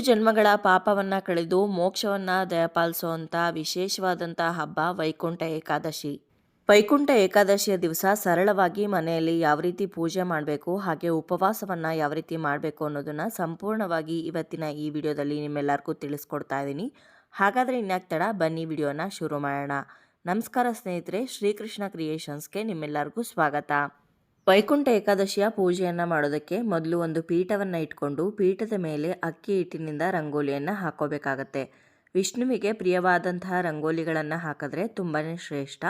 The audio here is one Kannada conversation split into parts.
ಜನ್ಮಗಳ ಪಾಪವನ್ನು ಕಳೆದು ಮೋಕ್ಷವನ್ನು ದಯಪಾಲಿಸುವಂಥ ವಿಶೇಷವಾದಂಥ ಹಬ್ಬ ವೈಕುಂಠ ಏಕಾದಶಿ. ವೈಕುಂಠ ಏಕಾದಶಿಯ ದಿವಸ ಸರಳವಾಗಿ ಮನೆಯಲ್ಲಿ ಯಾವ ರೀತಿ ಪೂಜೆ ಮಾಡಬೇಕು, ಹಾಗೆ ಉಪವಾಸವನ್ನು ಯಾವ ರೀತಿ ಮಾಡಬೇಕು ಅನ್ನೋದನ್ನು ಸಂಪೂರ್ಣವಾಗಿ ಇವತ್ತಿನ ಈ ವಿಡಿಯೋದಲ್ಲಿ ನಿಮ್ಮೆಲ್ಲರಿಗೂ ತಿಳಿಸ್ಕೊಡ್ತಾ ಇದ್ದೀನಿ. ಹಾಗಾದರೆ ತಡ, ಬನ್ನಿ ವಿಡಿಯೋನ ಶುರು ಮಾಡೋಣ. ನಮಸ್ಕಾರ ಸ್ನೇಹಿತರೆ, ಶ್ರೀಕೃಷ್ಣ ಕ್ರಿಯೇಷನ್ಸ್ಗೆ ನಿಮ್ಮೆಲ್ಲರಿಗೂ ಸ್ವಾಗತ. ವೈಕುಂಠ ಏಕಾದಶಿಯ ಪೂಜೆಯನ್ನು ಮಾಡೋದಕ್ಕೆ ಮೊದಲು ಒಂದು ಪೀಠವನ್ನು ಇಟ್ಕೊಂಡು ಪೀಠದ ಮೇಲೆ ಅಕ್ಕಿ ಹಿಟ್ಟಿನಿಂದ ರಂಗೋಲಿಯನ್ನು ಹಾಕೋಬೇಕಾಗತ್ತೆ. ವಿಷ್ಣುವಿಗೆ ಪ್ರಿಯವಾದಂತಹ ರಂಗೋಲಿಗಳನ್ನು ಹಾಕಿದ್ರೆ ತುಂಬಾ ಶ್ರೇಷ್ಠ.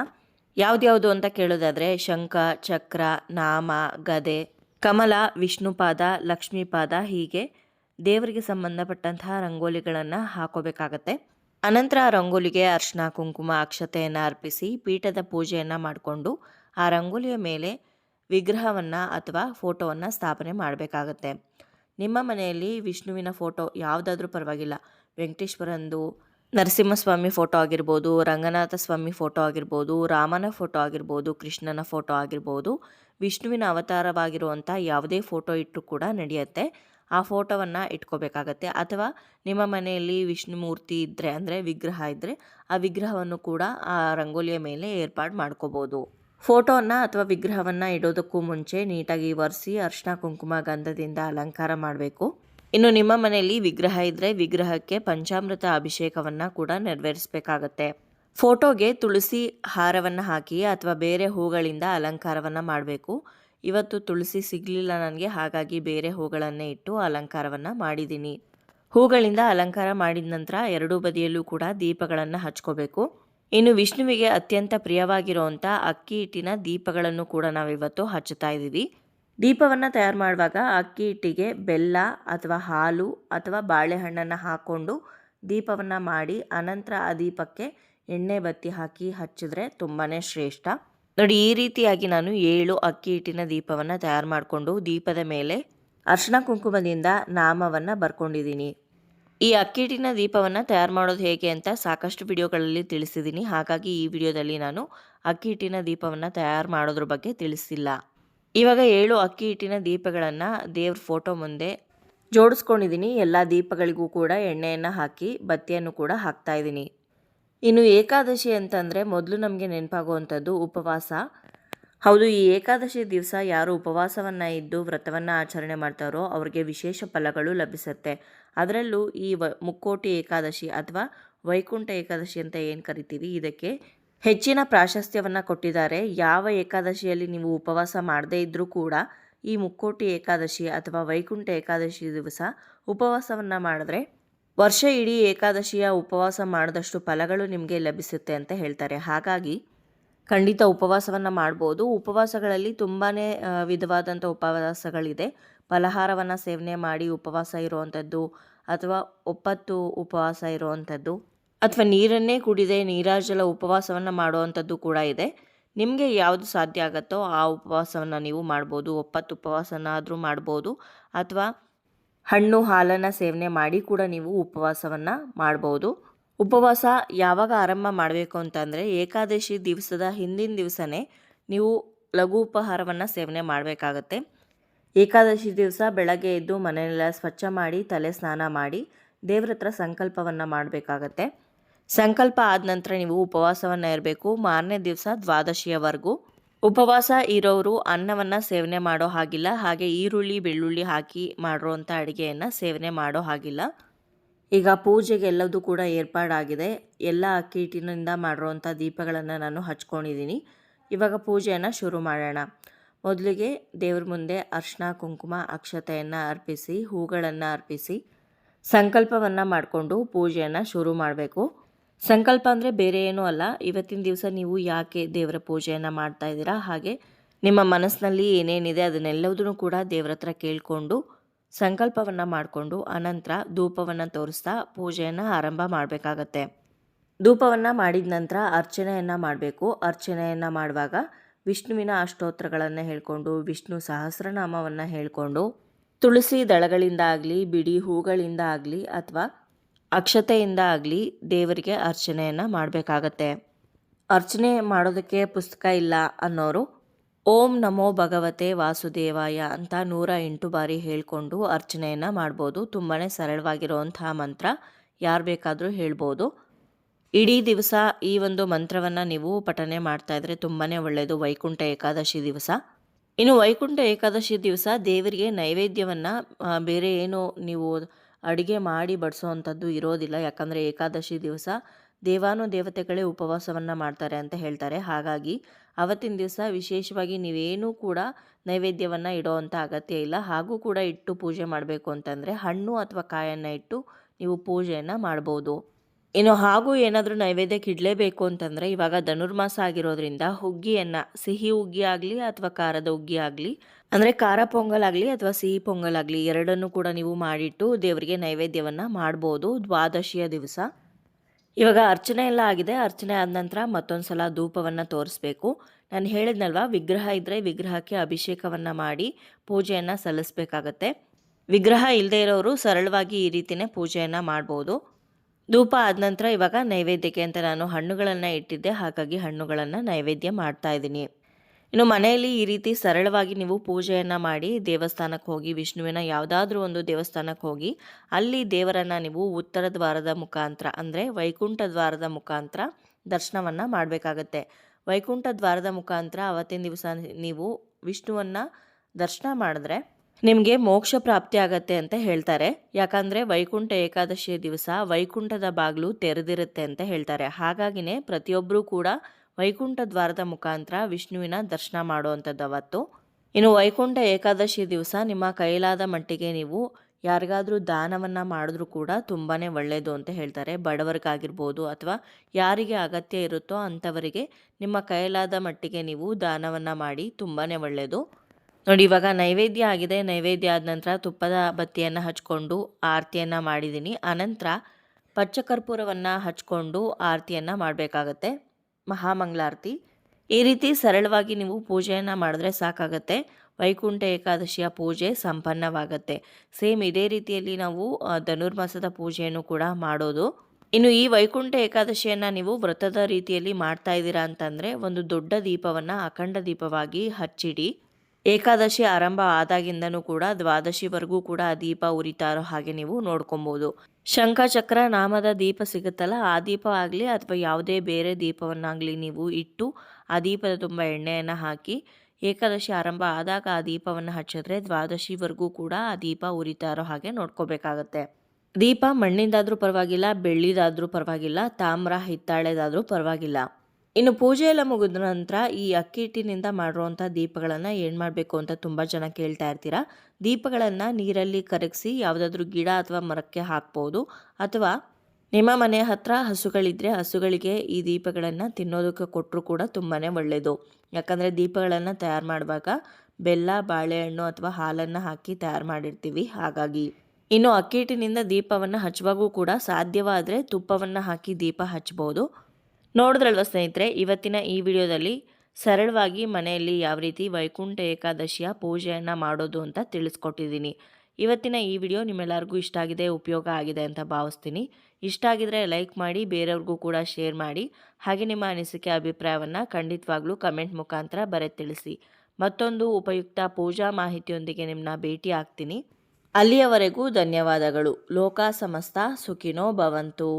ಯಾವ್ದ್ಯಾವುದು ಅಂತ ಕೇಳೋದಾದರೆ ಶಂಖ, ಚಕ್ರ, ನಾಮ, ಗದೆ, ಕಮಲ, ವಿಷ್ಣುಪಾದ, ಲಕ್ಷ್ಮೀಪಾದ ಹೀಗೆ ದೇವರಿಗೆ ಸಂಬಂಧಪಟ್ಟಂತಹ ರಂಗೋಲಿಗಳನ್ನು ಹಾಕೋಬೇಕಾಗತ್ತೆ. ಅನಂತರ ಆ ರಂಗೋಲಿಗೆ ಅರ್ಶನ, ಕುಂಕುಮ, ಅಕ್ಷತೆಯನ್ನು ಅರ್ಪಿಸಿ ಪೀಠದ ಪೂಜೆಯನ್ನು ಮಾಡಿಕೊಂಡು ಆ ರಂಗೋಲಿಯ ಮೇಲೆ ವಿಗ್ರಹವನ್ನು ಅಥವಾ ಫೋಟೋವನ್ನು ಸ್ಥಾಪನೆ ಮಾಡಬೇಕಾಗತ್ತೆ. ನಿಮ್ಮ ಮನೆಯಲ್ಲಿ ವಿಷ್ಣುವಿನ ಫೋಟೋ ಯಾವುದಾದ್ರೂ ಪರವಾಗಿಲ್ಲ. ವೆಂಕಟೇಶ್ವರಂದು ನರಸಿಂಹಸ್ವಾಮಿ ಫೋಟೋ ಆಗಿರ್ಬೋದು, ರಂಗನಾಥ ಸ್ವಾಮಿ ಫೋಟೋ ಆಗಿರ್ಬೋದು, ರಾಮನ ಫೋಟೋ ಆಗಿರ್ಬೋದು, ಕೃಷ್ಣನ ಫೋಟೋ ಆಗಿರ್ಬೋದು, ವಿಷ್ಣುವಿನ ಅವತಾರವಾಗಿರುವಂಥ ಯಾವುದೇ ಫೋಟೋ ಇಟ್ಟು ಕೂಡ ನಡೆಯುತ್ತೆ. ಆ ಫೋಟೋವನ್ನು ಇಟ್ಕೋಬೇಕಾಗತ್ತೆ. ಅಥವಾ ನಿಮ್ಮ ಮನೆಯಲ್ಲಿ ವಿಷ್ಣು ಮೂರ್ತಿ ಇದ್ದರೆ ಅಂದರೆ ವಿಗ್ರಹ ಇದ್ದರೆ ಆ ವಿಗ್ರಹವನ್ನು ಕೂಡ ಆ ರಂಗೋಲಿಯ ಮೇಲೆ ಏರ್ಪಾಡು ಮಾಡ್ಕೋಬೋದು. ಫೋಟೋವನ್ನು ಅಥವಾ ವಿಗ್ರಹವನ್ನು ಇಡೋದಕ್ಕೂ ಮುಂಚೆ ನೀಟಾಗಿ ಒರೆಸಿ ಅರ್ಶಿನ ಕುಂಕುಮ ಗಂಧದಿಂದ ಅಲಂಕಾರ ಮಾಡಬೇಕು. ಇನ್ನು ನಿಮ್ಮ ಮನೆಯಲ್ಲಿ ವಿಗ್ರಹ ಇದ್ದರೆ ವಿಗ್ರಹಕ್ಕೆ ಪಂಚಾಮೃತ ಅಭಿಷೇಕವನ್ನು ಕೂಡ ನೆರವೇರಿಸಬೇಕಾಗತ್ತೆ. ಫೋಟೋಗೆ ತುಳಸಿ ಹಾರವನ್ನು ಹಾಕಿ ಅಥವಾ ಬೇರೆ ಹೂಗಳಿಂದ ಅಲಂಕಾರವನ್ನು ಮಾಡಬೇಕು. ಇವತ್ತು ತುಳಸಿ ಸಿಗಲಿಲ್ಲ ನನಗೆ, ಹಾಗಾಗಿ ಬೇರೆ ಹೂಗಳನ್ನೇ ಇಟ್ಟು ಅಲಂಕಾರವನ್ನು ಮಾಡಿದ್ದೀನಿ ಹೂಗಳಿಂದ ಅಲಂಕಾರ ಮಾಡಿದ ನಂತರ ಎರಡೂ ಬದಿಯಲ್ಲೂ ಕೂಡ ದೀಪಗಳನ್ನು ಹಚ್ಕೋಬೇಕು. ಇನ್ನು ವಿಷ್ಣುವಿಗೆ ಅತ್ಯಂತ ಪ್ರಿಯವಾಗಿರುವಂಥ ಅಕ್ಕಿ ಹಿಟ್ಟಿನ ದೀಪಗಳನ್ನು ಕೂಡ ನಾವಿವತ್ತು ಹಚ್ಚುತ್ತಾ ಇದ್ದೀವಿ. ದೀಪವನ್ನು ತಯಾರು ಮಾಡುವಾಗ ಅಕ್ಕಿ ಹಿಟ್ಟಿಗೆ ಬೆಲ್ಲ ಅಥವಾ ಹಾಲು ಅಥವಾ ಬಾಳೆಹಣ್ಣನ್ನು ಹಾಕ್ಕೊಂಡು ದೀಪವನ್ನು ಮಾಡಿ ಅನಂತರ ಆ ದೀಪಕ್ಕೆ ಎಣ್ಣೆ ಬತ್ತಿ ಹಾಕಿ ಹಚ್ಚಿದ್ರೆ ತುಂಬಾ ಶ್ರೇಷ್ಠ. ನೋಡಿ, ಈ ರೀತಿಯಾಗಿ ನಾನು ಏಳು ಅಕ್ಕಿ ಹಿಟ್ಟಿನ ದೀಪವನ್ನು ತಯಾರು ಮಾಡಿಕೊಂಡು ದೀಪದ ಮೇಲೆ ಅರ್ಶಿನ ಕುಂಕುಮದಿಂದ ನಾಮವನ್ನು ಬರ್ಕೊಂಡಿದ್ದೀನಿ. ಈ ಅಕ್ಕಿ ಹಿಟ್ಟಿನ ದೀಪವನ್ನು ತಯಾರು ಮಾಡೋದು ಹೇಗೆ ಅಂತ ಸಾಕಷ್ಟು ವಿಡಿಯೋಗಳಲ್ಲಿ ತಿಳಿಸಿದ್ದೀನಿ. ಹಾಗಾಗಿ ಈ ವಿಡಿಯೋದಲ್ಲಿ ನಾನು ಅಕ್ಕಿ ಹಿಟ್ಟಿನ ದೀಪವನ್ನು ತಯಾರು ಮಾಡೋದ್ರ ಬಗ್ಗೆ ತಿಳಿಸಿಲ್ಲ. ಇವಾಗ ಏಳು ಅಕ್ಕಿ ಹಿಟ್ಟಿನ ದೀಪಗಳನ್ನು ದೇವ್ರ ಫೋಟೋ ಮುಂದೆ ಜೋಡಿಸ್ಕೊಂಡಿದ್ದೀನಿ. ಎಲ್ಲ ದೀಪಗಳಿಗೂ ಕೂಡ ಎಣ್ಣೆಯನ್ನು ಹಾಕಿ ಬತ್ತಿಯನ್ನು ಕೂಡ ಹಾಕ್ತಾ ಇದ್ದೀನಿ. ಇನ್ನು ಏಕಾದಶಿ ಅಂತಂದರೆ ಮೊದಲು ನಮಗೆ ನೆನಪಾಗುವಂಥದ್ದು ಉಪವಾಸ. ಹೌದು, ಈ ಏಕಾದಶಿ ದಿವಸ ಯಾರು ಉಪವಾಸವನ್ನು ಇದ್ದು ವ್ರತವನ್ನು ಆಚರಣೆ ಮಾಡ್ತಾರೋ ಅವ್ರಿಗೆ ವಿಶೇಷ ಫಲಗಳು ಲಭಿಸುತ್ತೆ. ಅದರಲ್ಲೂ ಈ ವ, ಮುಕ್ಕೋಟಿ ಏಕಾದಶಿ ಅಥವಾ ವೈಕುಂಠ ಏಕಾದಶಿ ಅಂತ ಏನು ಕರಿತೀವಿ? ಇದಕ್ಕೆ ಹೆಚ್ಚಿನ ಪ್ರಾಶಸ್ತ್ಯವನ್ನು ಕೊಟ್ಟಿದ್ದಾರೆ. ಯಾವ ಏಕಾದಶಿಯಲ್ಲಿ ನೀವು ಉಪವಾಸ ಮಾಡದೇ ಇದ್ದರೂ ಕೂಡ ಈ ಮುಕ್ಕೋಟಿ ಏಕಾದಶಿ ಅಥವಾ ವೈಕುಂಠ ಏಕಾದಶಿ ದಿವಸ ಉಪವಾಸವನ್ನು ಮಾಡಿದ್ರೆ ವರ್ಷ ಇಡೀ ಏಕಾದಶಿಯ ಉಪವಾಸ ಮಾಡಿದಷ್ಟು ಫಲಗಳು ನಿಮಗೆ ಲಭಿಸುತ್ತೆ ಅಂತ ಹೇಳ್ತಾರೆ. ಹಾಗಾಗಿ ಖಂಡಿತ ಉಪವಾಸವನ್ನು ಮಾಡ್ಬೋದು. ಉಪವಾಸಗಳಲ್ಲಿ ತುಂಬಾ ವಿಧವಾದಂಥ ಉಪವಾಸಗಳಿದೆ. ಫಲಹಾರವನ್ನು ಸೇವನೆ ಮಾಡಿ ಉಪವಾಸ ಇರುವಂಥದ್ದು ಅಥವಾ ಒಪ್ಪತ್ತು ಉಪವಾಸ ಇರುವಂಥದ್ದು ಅಥವಾ ನೀರನ್ನೇ ಕುಡಿದೆ ನೀರಾಜಲ ಉಪವಾಸವನ್ನು ಮಾಡುವಂಥದ್ದು ಕೂಡ ಇದೆ. ನಿಮಗೆ ಯಾವುದು ಸಾಧ್ಯ ಆಗುತ್ತೋ ಆ ಉಪವಾಸವನ್ನು ನೀವು ಮಾಡ್ಬೋದು. ಒಪ್ಪತ್ತು ಉಪವಾಸನಾದರೂ ಮಾಡ್ಬೋದು ಅಥವಾ ಹಣ್ಣು ಹಾಲನ್ನು ಸೇವನೆ ಮಾಡಿ ಕೂಡ ನೀವು ಉಪವಾಸವನ್ನು ಮಾಡ್ಬೋದು. ಉಪವಾಸ ಯಾವಾಗ ಆರಂಭ ಮಾಡಬೇಕು ಅಂತಂದರೆ ಏಕಾದಶಿ ದಿವಸದ ಹಿಂದಿನ ದಿವಸನೇ ನೀವು ಲಘು ಉಪಹಾರವನ್ನು ಸೇವನೆ ಮಾಡಬೇಕಾಗತ್ತೆ. ಏಕಾದಶಿ ದಿವಸ ಬೆಳಗ್ಗೆ ಎದ್ದು ಮನೆಯೆಲ್ಲ ಸ್ವಚ್ಛ ಮಾಡಿ ತಲೆ ಸ್ನಾನ ಮಾಡಿ ದೇವ್ರ ಹತ್ರ ಸಂಕಲ್ಪವನ್ನು ಮಾಡಬೇಕಾಗತ್ತೆ. ಸಂಕಲ್ಪ ಆದ ನಂತರ ನೀವು ಉಪವಾಸವನ್ನು ಇರಬೇಕು. ಮಾರನೇ ದಿವಸ ದ್ವಾದಶಿಯವರೆಗೂ. ಉಪವಾಸ ಇರೋರು ಅನ್ನವನ್ನು ಸೇವನೆ ಮಾಡೋ ಹಾಗಿಲ್ಲ. ಹಾಗೆ ಈರುಳ್ಳಿ, ಬೆಳ್ಳುಳ್ಳಿ ಹಾಕಿ ಮಾಡಿರೋವಂಥ ಅಡುಗೆಯನ್ನು ಸೇವನೆ ಮಾಡೋ ಹಾಗಿಲ್ಲ. ಈಗ ಪೂಜೆಗೆ ಎಲ್ಲದೂ ಕೂಡ ಏರ್ಪಾಡಾಗಿದೆ. ಎಲ್ಲ ಅಕ್ಕಿ ಹಿಟ್ಟಿನಿಂದ ಮಾಡಿರುವಂಥ ದೀಪಗಳನ್ನು ನಾನು ಹಚ್ಕೊಂಡಿದ್ದೀನಿ. ಇವಾಗ ಪೂಜೆಯನ್ನು ಶುರು ಮಾಡೋಣ. ಮೊದಲಿಗೆ ದೇವ್ರ ಮುಂದೆ ಅರ್ಶಿನ, ಕುಂಕುಮ, ಅಕ್ಷತೆಯನ್ನು ಅರ್ಪಿಸಿ, ಹೂಗಳನ್ನು ಅರ್ಪಿಸಿ ಸಂಕಲ್ಪವನ್ನು ಮಾಡಿಕೊಂಡು ಪೂಜೆಯನ್ನು ಶುರು ಮಾಡಬೇಕು. ಸಂಕಲ್ಪ ಅಂದರೆ ಬೇರೆ ಏನೂ ಅಲ್ಲ. ಇವತ್ತಿನ ದಿವಸ ನೀವು ಯಾಕೆ ದೇವರ ಪೂಜೆಯನ್ನು ಮಾಡ್ತಾ ಇದ್ದೀರಾ? ಹಾಗೆ ನಿಮ್ಮ ಮನಸ್ಸಿನಲ್ಲಿ ಏನೇನಿದೆ? ಅದನ್ನೆಲ್ಲದನ್ನು ಕೂಡ ದೇವ್ರ ಹತ್ರ ಕೇಳಿಕೊಂಡು ಸಂಕಲ್ಪವನ್ನು ಮಾಡಿಕೊಂಡು ಅನಂತರ ಧೂಪವನ್ನು ತೋರಿಸ್ತಾ ಪೂಜೆಯನ್ನು ಆರಂಭ ಮಾಡಬೇಕಾಗತ್ತೆ. ಧೂಪವನ್ನು ಮಾಡಿದ ನಂತರ ಅರ್ಚನೆಯನ್ನು ಮಾಡಬೇಕು. ಅರ್ಚನೆಯನ್ನು ಮಾಡುವಾಗ ವಿಷ್ಣುವಿನ ಅಷ್ಟೋತ್ರಗಳನ್ನು ಹೇಳಿಕೊಂಡು, ವಿಷ್ಣು ಸಹಸ್ರನಾಮವನ್ನು ಹೇಳಿಕೊಂಡು, ತುಳಸಿ ದಳಗಳಿಂದ ಆಗಲಿ, ಬಿಡಿ ಹೂಗಳಿಂದ ಆಗಲಿ ಅಥವಾ ಅಕ್ಷತೆಯಿಂದ ಆಗಲಿ ದೇವರಿಗೆ ಅರ್ಚನೆಯನ್ನು ಮಾಡಬೇಕಾಗತ್ತೆ. ಅರ್ಚನೆ ಮಾಡೋದಕ್ಕೆ ಪುಸ್ತಕ ಇಲ್ಲ ಅನ್ನೋರು ಓಂ ನಮೋ ಭಗವತೆ ವಾಸುದೇವಾಯ ಅಂತ ನೂರ ಎಂಟು ಬಾರಿ ಹೇಳಿಕೊಂಡು ಅರ್ಚನೆಯನ್ನು ಮಾಡ್ಬೋದು. ತುಂಬಾ ಸರಳವಾಗಿರುವಂತಹ ಮಂತ್ರ. ಯಾರು ಬೇಕಾದರೂ ಹೇಳ್ಬೋದು. ಇಡೀ ದಿವಸ ಈ ಒಂದು ಮಂತ್ರವನ್ನು ನೀವು ಪಠನೆ ಮಾಡ್ತಾ ಇದ್ರೆ ತುಂಬಾ ಒಳ್ಳೆಯದು ವೈಕುಂಠ ಏಕಾದಶಿ ದಿವಸ. ಇನ್ನು ವೈಕುಂಠ ಏಕಾದಶಿ ದಿವಸ ದೇವರಿಗೆ ನೈವೇದ್ಯವನ್ನು ಬೇರೆ ಏನು ನೀವು ಅಡುಗೆ ಮಾಡಿ ಬಡಿಸೋವಂಥದ್ದು ಇರೋದಿಲ್ಲ. ಯಾಕಂದರೆ ಏಕಾದಶಿ ದಿವಸ ದೇವಾನು ದೇವತೆಗಳೇ ಉಪವಾಸವನ್ನು ಮಾಡ್ತಾರೆ ಅಂತ ಹೇಳ್ತಾರೆ. ಹಾಗಾಗಿ ಅವತ್ತಿನ ದಿವಸ ವಿಶೇಷವಾಗಿ ನೀವೇನೂ ಕೂಡ ನೈವೇದ್ಯವನ್ನು ಇಡೋವಂಥ ಅಗತ್ಯ ಇಲ್ಲ. ಹಾಗೂ ಕೂಡ ಇಟ್ಟು ಪೂಜೆ ಮಾಡಬೇಕು ಅಂತಂದರೆ ಹಣ್ಣು ಅಥವಾ ಕಾಯನ್ನು ಇಟ್ಟು ನೀವು ಪೂಜೆಯನ್ನು ಮಾಡ್ಬೋದು. ಇನ್ನು ಹಾಗೂ ಏನಾದರೂ ನೈವೇದ್ಯಕ್ಕೆ ಇಡಲೇಬೇಕು ಅಂತಂದರೆ ಇವಾಗ ಧನುರ್ಮಾಸ ಆಗಿರೋದ್ರಿಂದ ಹುಗ್ಗಿಯನ್ನು, ಸಿಹಿ ಹುಗ್ಗಿ ಆಗಲಿ ಅಥವಾ ಖಾರದ ಹುಗ್ಗಿ ಆಗಲಿ, ಅಂದರೆ ಖಾರ ಪೊಂಗಲ್ ಆಗಲಿ ಅಥವಾ ಸಿಹಿ ಪೊಂಗಲ್ ಆಗಲಿ ಎರಡನ್ನೂ ಕೂಡ ನೀವು ಮಾಡಿಟ್ಟು ದೇವರಿಗೆ ನೈವೇದ್ಯವನ್ನು ಮಾಡ್ಬೋದು ದ್ವಾದಶಿಯ ದಿವಸ. ಇವಾಗ ಅರ್ಚನೆ ಎಲ್ಲ ಆಗಿದೆ. ಅರ್ಚನೆ ಆದ ನಂತರ ಮತ್ತೊಂದು ಸಲ ಧೂಪವನ್ನು ತೋರಿಸ್ಬೇಕು. ನಾನು ಹೇಳಿದ್ನಲ್ವ, ವಿಗ್ರಹ ಇದ್ದರೆ ವಿಗ್ರಹಕ್ಕೆ ಅಭಿಷೇಕವನ್ನು ಮಾಡಿ ಪೂಜೆಯನ್ನು ಸಲ್ಲಿಸ್ಬೇಕಾಗತ್ತೆ. ವಿಗ್ರಹ ಇಲ್ಲದೆ ಇರೋರು ಸರಳವಾಗಿ ಈ ರೀತಿಯೇ ಪೂಜೆಯನ್ನು ಮಾಡ್ಬೋದು. ಧೂಪ ಆದ ನಂತರ ಇವಾಗ ನೈವೇದ್ಯಕ್ಕೆ ಅಂತ ನಾನು ಹಣ್ಣುಗಳನ್ನು ಇಟ್ಟಿದ್ದೆ. ಹಾಗಾಗಿ ಹಣ್ಣುಗಳನ್ನು ನೈವೇದ್ಯ ಮಾಡ್ತಾ ಇದ್ದೀನಿ. ಇನ್ನು ಮನೆಯಲ್ಲಿ ಈ ರೀತಿ ಸರಳವಾಗಿ ನೀವು ಪೂಜೆಯನ್ನು ಮಾಡಿ ದೇವಸ್ಥಾನಕ್ಕೆ ಹೋಗಿ, ವಿಷ್ಣುವಿನ ಯಾವುದಾದ್ರೂ ಒಂದು ದೇವಸ್ಥಾನಕ್ಕೆ ಹೋಗಿ, ಅಲ್ಲಿ ದೇವರನ್ನು ನೀವು ಉತ್ತರ ದ್ವಾರದ ಮುಖಾಂತರ ಅಂದರೆ ವೈಕುಂಠ ದ್ವಾರದ ಮುಖಾಂತರ ದರ್ಶನವನ್ನು ಮಾಡಬೇಕಾಗತ್ತೆ. ವೈಕುಂಠ ದ್ವಾರದ ಮುಖಾಂತರ ಅವತ್ತಿನ ದಿವಸ ನೀವು ವಿಷ್ಣುವನ್ನು ದರ್ಶನ ಮಾಡಿದ್ರೆ ನಿಮಗೆ ಮೋಕ್ಷ ಪ್ರಾಪ್ತಿ ಆಗತ್ತೆ ಅಂತ ಹೇಳ್ತಾರೆ. ಯಾಕಂದರೆ ವೈಕುಂಠ ಏಕಾದಶಿಯ ದಿವಸ ವೈಕುಂಠದ ಬಾಗಿಲು ತೆರೆದಿರುತ್ತೆ ಅಂತ ಹೇಳ್ತಾರೆ. ಹಾಗಾಗಿನೇ ಪ್ರತಿಯೊಬ್ಬರೂ ಕೂಡ ವೈಕುಂಠ ದ್ವಾರದ ಮುಖಾಂತರ ವಿಷ್ಣುವಿನ ದರ್ಶನ ಮಾಡುವಂಥದ್ದು ಅವತ್ತು ಇನ್ನು ವೈಕುಂಠ ಏಕಾದಶಿ ದಿವಸ ನಿಮ್ಮ ಕೈಲಾದ ಮಟ್ಟಿಗೆ ನೀವು ಯಾರಿಗಾದರೂ ದಾನವನ್ನು ಮಾಡಿದ್ರೂ ಕೂಡ ತುಂಬಾ ಒಳ್ಳೆಯದು ಅಂತ ಹೇಳ್ತಾರೆ. ಬಡವರಿಗಾಗಿರ್ಬೋದು ಅಥವಾ ಯಾರಿಗೆ ಅಗತ್ಯ ಇರುತ್ತೋ ಅಂಥವರಿಗೆ ನಿಮ್ಮ ಕೈಲಾದ ಮಟ್ಟಿಗೆ ನೀವು ದಾನವನ್ನು ಮಾಡಿ ತುಂಬಾ ಒಳ್ಳೆಯದು ನೋಡಿ, ಇವಾಗ ನೈವೇದ್ಯ ಆಗಿದೆ. ನೈವೇದ್ಯ ಆದ ನಂತರ ತುಪ್ಪದ ಬತ್ತಿಯನ್ನು ಹಚ್ಕೊಂಡು ಆರತಿಯನ್ನು ಮಾಡಿದ್ದೀನಿ. ಆನಂತರ ಪಚ್ಚಕರ್ಪೂರವನ್ನು ಹಚ್ಕೊಂಡು ಆರತಿಯನ್ನು ಮಾಡಬೇಕಾಗತ್ತೆ. ಮಹಾಮಂಗಳಾರತಿ. ಈ ರೀತಿ ಸರಳವಾಗಿ ನೀವು ಪೂಜೆಯನ್ನು ಮಾಡಿದ್ರೆ ಸಾಕಾಗತ್ತೆ. ವೈಕುಂಠ ಏಕಾದಶಿಯ ಪೂಜೆ ಸಂಪನ್ನವಾಗತ್ತೆ. ಸೇಮ್ ಇದೇ ರೀತಿಯಲ್ಲಿ ನಾವು ಧನುರ್ಮಾಸದ ಪೂಜೆಯನ್ನು ಕೂಡ ಮಾಡೋದು. ಇನ್ನು ಈ ವೈಕುಂಠ ಏಕಾದಶಿಯನ್ನು ನೀವು ವ್ರತದ ರೀತಿಯಲ್ಲಿ ಮಾಡ್ತಾ ಇದ್ದೀರಾ ಅಂತಂದರೆ, ಒಂದು ದೊಡ್ಡ ದೀಪವನ್ನು ಅಖಂಡ ದೀಪವಾಗಿ ಹಚ್ಚಿಡಿ. ಏಕಾದಶಿ ಆರಂಭ ಆದಾಗಿಂದನೂ ಕೂಡ ದ್ವಾದಶಿವರೆಗೂ ಕೂಡ ಆ ದೀಪ ಉರಿತಾ ಇರೋ ಹಾಗೆ ನೀವು ನೋಡ್ಕೊಬೋದು. ಶಂಖಚಕ್ರ ನಾಮದ ದೀಪ ಸಿಗುತ್ತಲ್ಲ, ಆ ದೀಪ ಆಗಲಿ ಅಥವಾ ಯಾವುದೇ ಬೇರೆ ದೀಪವನ್ನಾಗಲಿ ನೀವು ಇಟ್ಟು ಆ ದೀಪದ ತುಂಬ ಎಣ್ಣೆಯನ್ನು ಹಾಕಿ ಏಕಾದಶಿ ಆರಂಭ ಆದಾಗ ಆ ದೀಪವನ್ನು ಹಚ್ಚಿದ್ರೆ ದ್ವಾದಶಿವರೆಗೂ ಕೂಡ ಆ ದೀಪ ಉರಿತಾ ಇರೋ ಹಾಗೆ ನೋಡ್ಕೋಬೇಕಾಗತ್ತೆ. ದೀಪ ಮಣ್ಣಿಂದಾದರೂ ಪರವಾಗಿಲ್ಲ, ಬೆಳ್ಳಿದಾದರೂ ಪರವಾಗಿಲ್ಲ, ತಾಮ್ರ ಹಿತ್ತಾಳೆದಾದರೂ ಪರವಾಗಿಲ್ಲ. ಇನ್ನು ಪೂಜೆ ಎಲ್ಲ ಮುಗಿದ ನಂತರ ಈ ಅಕ್ಕಿ ಹಿಟ್ಟಿನಿಂದ ಮಾಡಿರುವಂಥ ದೀಪಗಳನ್ನು ಏನು ಮಾಡಬೇಕು ಅಂತ ತುಂಬ ಜನ ಕೇಳ್ತಾ ಇರ್ತೀರಾ? ದೀಪಗಳನ್ನು ನೀರಲ್ಲಿ ಕರಗಿಸಿ ಯಾವುದಾದ್ರೂ ಗಿಡ ಅಥವಾ ಮರಕ್ಕೆ ಹಾಕ್ಬೋದು. ಅಥವಾ ನಿಮ್ಮ ಮನೆ ಹತ್ರ ಹಸುಗಳಿದ್ದರೆ ಹಸುಗಳಿಗೆ ಈ ದೀಪಗಳನ್ನು ತಿನ್ನೋದಕ್ಕೆ ಕೊಟ್ಟರು ಕೂಡ ತುಂಬಾ ಒಳ್ಳೆಯದು ಯಾಕಂದರೆ ದೀಪಗಳನ್ನು ತಯಾರು ಮಾಡುವಾಗ ಬೆಲ್ಲ, ಬಾಳೆಹಣ್ಣು ಅಥವಾ ಹಾಲನ್ನು ಹಾಕಿ ತಯಾರು ಮಾಡಿರ್ತೀವಿ ಹಾಗಾಗಿ. ಇನ್ನು ಅಕ್ಕಿ ಹಿಟ್ಟಿನಿಂದ ದೀಪವನ್ನು ಹಚ್ಚುವಾಗೂ ಕೂಡ ಸಾಧ್ಯವಾದರೆ ತುಪ್ಪವನ್ನು ಹಾಕಿ ದೀಪ ಹಚ್ಬೋದು ನೋಡಿದ್ರಲ್ವ ಸ್ನೇಹಿತರೆ, ಇವತ್ತಿನ ಈ ವಿಡಿಯೋದಲ್ಲಿ ಸರಳವಾಗಿ ಮನೆಯಲ್ಲಿ ಯಾವ ರೀತಿ ವೈಕುಂಠ ಏಕಾದಶಿಯ ಪೂಜೆಯನ್ನು ಮಾಡೋದು ಅಂತ ತಿಳಿಸ್ಕೊಟ್ಟಿದ್ದೀನಿ. ಇವತ್ತಿನ ಈ ವಿಡಿಯೋ ನಿಮ್ಮೆಲ್ಲರಿಗೂ ಇಷ್ಟ ಆಗಿದೆ, ಉಪಯೋಗ ಆಗಿದೆ ಅಂತ ಭಾವಿಸ್ತೀನಿ. ಇಷ್ಟ ಆಗಿದ್ರೆ ಲೈಕ್ ಮಾಡಿ, ಬೇರೆಯವ್ರಿಗೂ ಕೂಡ ಶೇರ್ ಮಾಡಿ. ಹಾಗೆ ನಿಮ್ಮ ಅನಿಸಿಕೆ, ಅಭಿಪ್ರಾಯವನ್ನು ಖಂಡಿತವಾಗ್ಲೂ ಕಮೆಂಟ್ ಮುಖಾಂತರ ಬರೆ ತಿಳಿಸಿ ಮತ್ತೊಂದು ಉಪಯುಕ್ತ ಪೂಜಾ ಮಾಹಿತಿಯೊಂದಿಗೆ ನಿಮ್ಮನ್ನ ಭೇಟಿ ಆಗ್ತೀನಿ. ಅಲ್ಲಿಯವರೆಗೂ ಧನ್ಯವಾದಗಳು. ಲೋಕ ಸಮಸ್ತ, ಸುಖಿನೋ ಭವಂತು.